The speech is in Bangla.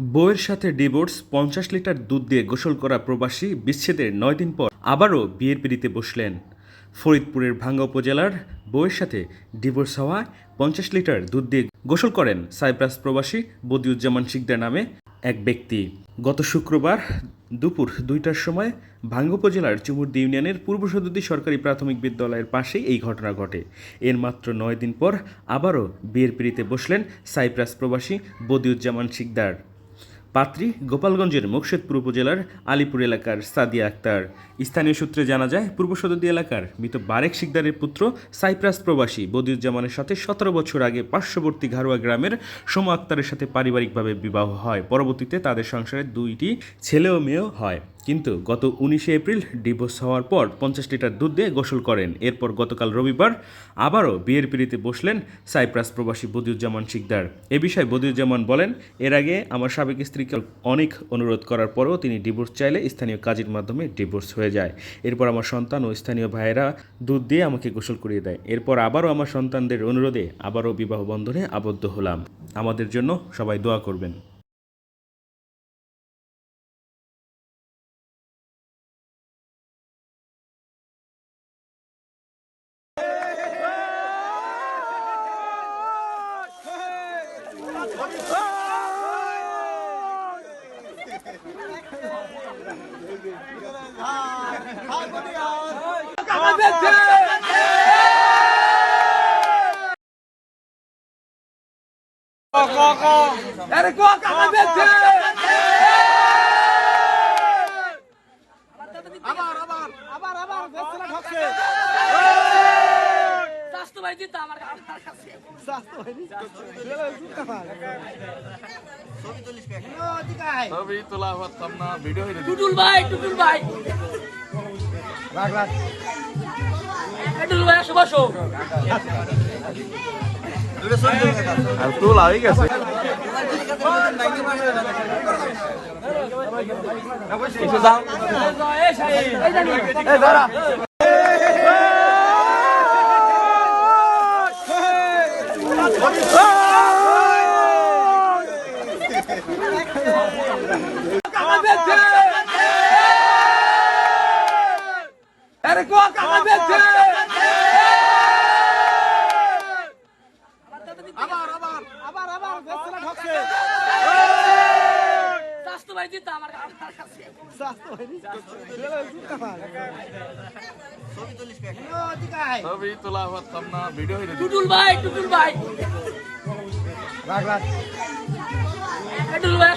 বউয়ের সাথে ডিভোর্স, পঞ্চাশ লিটার দুধ দিয়ে গোসল করা প্রবাসী বিচ্ছেদের নয় দিন পর আবারও বিয়ের পিড়িতে বসলেন। ফরিদপুরের ভাঙ্গা উপজেলার বউয়ের সাথে ডিভোর্স হওয়ায় পঞ্চাশ লিটার দুধ দিয়ে গোসল করেন সাইপ্রাস প্রবাসী বদিউজ্জামান শিকদার নামে এক ব্যক্তি। গত শুক্রবার দুপুর দুইটার সময় ভাঙ্গা উপজেলার চুমুরদি ইউনিয়নের পূর্ব সদুদি সরকারি প্রাথমিক বিদ্যালয়ের পাশেই এই ঘটনা ঘটে। এর মাত্র নয় দিন পর আবারও বিয়ের পিড়িতে বসলেন সাইপ্রাস প্রবাসী বদিউজ্জামান শিকদার। পাত্রী গোপালগঞ্জের মুকশেদপুর উপজেলার আলিপুর এলাকার সাদিয়া আক্তার। স্থানীয় সূত্রে জানা যায়, পূর্ব সদদী এলাকার মৃত বারেক শিকদারের পুত্র সাইপ্রাস প্রবাসী বদিউজ্জামানের সাথে সতেরো বছর আগে পার্শ্ববর্তী ঘারোয়া গ্রামের সোম আক্তারের সাথে পারিবারিকভাবে বিবাহ হয়। পরবর্তীতে তাদের সংসারে দুইটি ছেলে ও মেয়েও হয়। কিন্তু গত উনিশে এপ্রিল ডিভোর্স হওয়ার পর পঞ্চাশ লিটার দুধ দিয়ে গোসল করেন। এরপর গতকাল রবিবার আবারও বিয়ের পিড়িতে বসলেন সাইপ্রাস প্রবাসী বদিউজ্জামান শিকদার। এ বিষয়ে বদিউজ্জামান বলেন, এর আগে আমার সাবেক স্ত্রীকে অনেক অনুরোধ করার পরেও তিনি ডিভোর্স চাইলে স্থানীয় কাজের মাধ্যমে ডিভোর্স হয়ে যায়। এরপর আমার সন্তান ও স্থানীয় ভাইয়েরা দুধ দিয়ে আমাকে গোসল করিয়ে দেয়। এরপর আবারও আমার সন্তানদের অনুরোধে আবারও বিবাহ বন্ধনে আবদ্ধ হলাম। আমাদের জন্য সবাই দোয়া করবেন। আরে কো কাকা বেচে আবার আবার আবার আবার বেচরা ঠকছে স্বাস্থ্য ভাই দিতে আমার কাছে স্বাস্থ্য হয়নি ছবি তুলিস ছবি তোলা পারতাম না ভিডিও হয়ে টুটুল ভাই টুটুল ভাই রাখ রাখ টুটুল ভাই আসো বসো আর তোলা হয়ে গেছে এই এই দাঁড়া আবার আবার আবার আবার স্বাস্থ্য ভাই দিত আমার কাছে। ছবি তোলা পারতাম না ভিডিও টুটুল ভাই টুটুল ভাই। রাখ রাখ টুটুল ভাই